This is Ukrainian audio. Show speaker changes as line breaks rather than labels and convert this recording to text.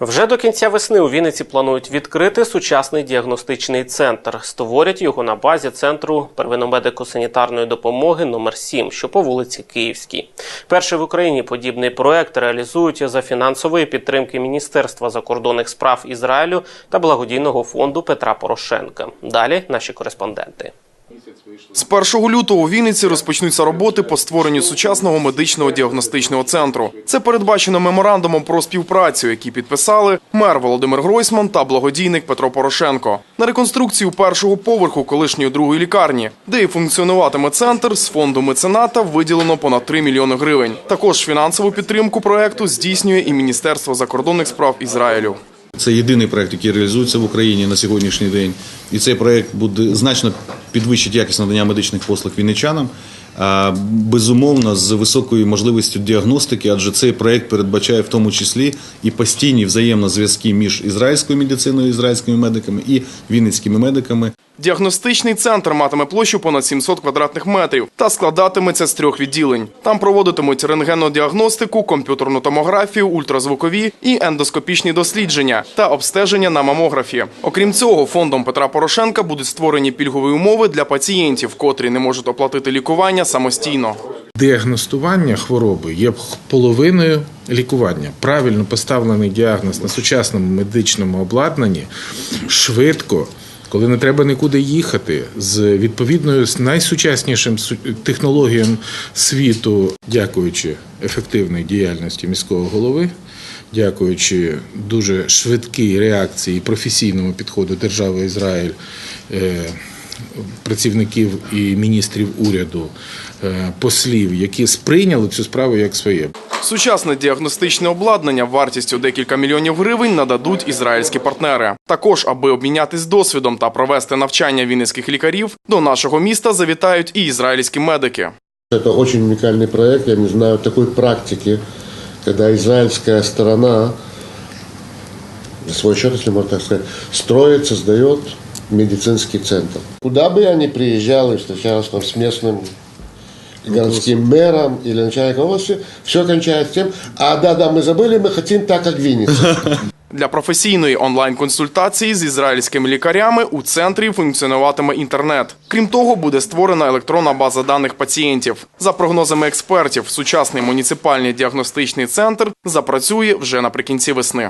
Вже до кінця весни у Вінниці планують відкрити сучасний діагностичний центр. Створять його на базі центру первинно-медико-санітарної допомоги номер 7 що по вулиці Київській. Перший в Україні подібний проект реалізують за фінансової підтримки Міністерства закордонних справ Ізраїлю та благодійного фонду Петра Порошенка. Далі наші кореспонденти.
З 1 лютого у Вінниці розпочнуться роботи по створенню сучасного медичного діагностичного центру. Це передбачено меморандумом про співпрацю, який підписали мер Володимир Гройсман та благодійник Петро Порошенко. На реконструкцію першого поверху колишньої другої лікарні, де і функціонуватиме центр, з фонду мецената виділено понад 3 мільйони гривень. Також фінансову підтримку проекту здійснює і Міністерство закордонних справ Ізраїлю.
Це єдиний проект, який реалізується в Україні на сьогоднішній день. І цей проект буде значно підвищить якість надання медичних послуг вінничанам. Безумовно, з високою можливістю діагностики, адже цей проект передбачає в тому числі і постійні взаємно зв'язки між ізраїльською медициною, ізраїльськими медиками і вінницькими медиками.
Діагностичний центр матиме площу понад 700 квадратних метрів та складатиметься з трьох відділень. Там проводитимуть рентгенодіагностику, комп'ютерну томографію, ультразвукові і ендоскопічні дослідження та обстеження на мамографі. Окрім цього, фондом Петра Порошенка будуть створені пільгові умови для пацієнтів, котрі не можуть оплатити лікування самостійно.
Діагностування хвороби є половиною лікування. Правильно поставлений діагноз на сучасному медичному обладнанні швидко, коли не треба нікуди їхати, з відповідною з найсучаснішим су- технологіям світу, дякуючи ефективній діяльності міського голови. Дякуючи дуже швидкій реакції і професійному підходу держави Ізраїль, е, працівників і міністрів уряду, е, послів, які сприйняли цю справу як своє.
Сучасне діагностичне обладнання вартістю декілька мільйонів гривень нададуть ізраїльські партнери. Також, аби обмінятись досвідом та провести навчання вінницьких лікарів, до нашого міста завітають і ізраїльські медики.
Это очень уникальный проект. Я не знаю такой практики, когда израильская сторона, за свой счет, если можно так сказать, строит, создает медицинский центр. Куда бы я ни приезжал и встречался там с местным городским мэром или начальником области, все кончается тем, а да-да, мы забыли, мы хотим так, как Винница.
Для професійної онлайн-консультації з ізраїльськими лікарями у центрі функціонуватиме інтернет. Крім того, буде створена електронна база даних пацієнтів. За прогнозами експертів, сучасний муніципальний діагностичний центр запрацює вже наприкінці весни.